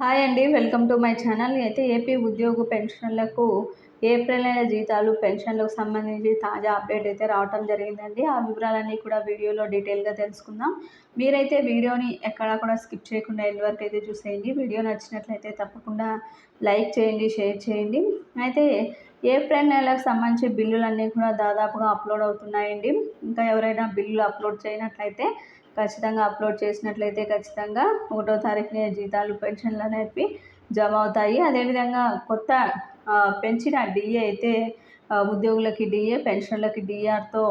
Hi అండి welcome to my channel. అయితే AP ఉద్యోగ పెన్షన్లకు ఏప్రిల్ నెల జీతాలు పెన్షన్లకు సంబంధించి తాజా అప్డేట్ అయితే రావటం జరిగిందండి. ఆ వివరాలన్నీ కూడా వీడియోలో డీటెయిల్గా తెలుసుకుందాం. మీరైతే వీడియోని ఎక్కడా కూడా స్కిప్ చేయకుండా ఎండ్ వరకు అయితే చూసేయండి. వీడియో నచ్చినట్లయితే తప్పకుండా లైక్ చేయండి షేర్ చేయండి. అయితే ఏప్రిల్ నెలకు సంబంధించి బిల్లులన్నీ కూడా దాదాపుగా అప్లోడ్ అవుతున్నాయండి. ఇంకా ఎవరైనా బిల్లులు అప్లోడ్ చేయనట్లయితే ఖచ్చితంగా అప్లోడ్ చేసినట్లయితే ఖచ్చితంగా ఒకటో తారీఖునే జీతాలు పెన్షన్లు అనేవి జమ అవుతాయి. అదేవిధంగా కొత్త పెంచిన డిఏ అయితే ఉద్యోగులకి డిఏ పెన్షన్లకి డిఆర్తో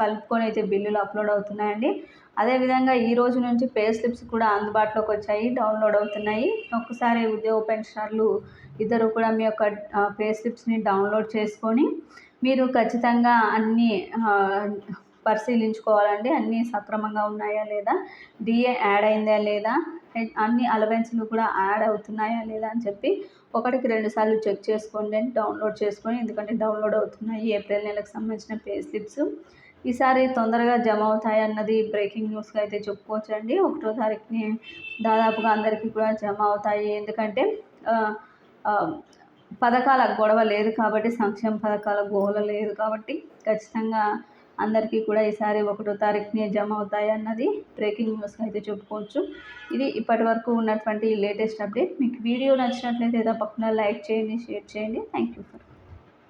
కలుపుకొని అయితే బిల్లులు అప్లోడ్ అవుతున్నాయండి. అదేవిధంగా ఈ రోజు నుంచి పే స్లిప్స్ కూడా అందుబాటులోకి వచ్చాయి డౌన్లోడ్ అవుతున్నాయి. ఒక్కసారి ఉద్యోగ పెన్షనర్లు ఇద్దరు కూడా మీ యొక్క పే స్లిప్స్ని డౌన్లోడ్ చేసుకొని మీరు ఖచ్చితంగా అన్ని పరిశీలించుకోవాలండి. అన్నీ సక్రమంగా ఉన్నాయా లేదా? డిఏ యాడ్ అయిందా లేదా? అన్ని అలవెన్స్లు కూడా యాడ్ అవుతున్నాయా లేదా అని చెప్పి ఒకటికి రెండు సార్లు చెక్ చేసుకోండి డౌన్లోడ్ చేసుకొని ఎందుకంటే డౌన్లోడ్ అవుతున్నాయి ఏప్రిల్ నెలకు సంబంధించిన పే స్లిప్స్. ఈసారి తొందరగా జమ అవుతాయి అన్నది బ్రేకింగ్ న్యూస్గా అయితే చెప్పుకోవచ్చండి. ఒకటో తారీఖుని దాదాపుగా అందరికీ కూడా జమ అవుతాయి. ఎందుకంటే పథకాల గొడవ లేదు కాబట్టి సంక్షేమ పథకాల గోల లేదు కాబట్టి ఖచ్చితంగా అందరికీ కూడా ఈసారి ఒకటో తారీఖునే జమ అవుతాయి అన్నది బ్రేకింగ్ న్యూస్గా అయితే చెప్పుకోవచ్చు. ఇది ఇప్పటి వరకు ఉన్నటువంటి లేటెస్ట్ అప్డేట్. మీకు వీడియో నచ్చినట్లయితే తప్పకుండా లైక్ చేయండి షేర్ చేయండి. Thank you for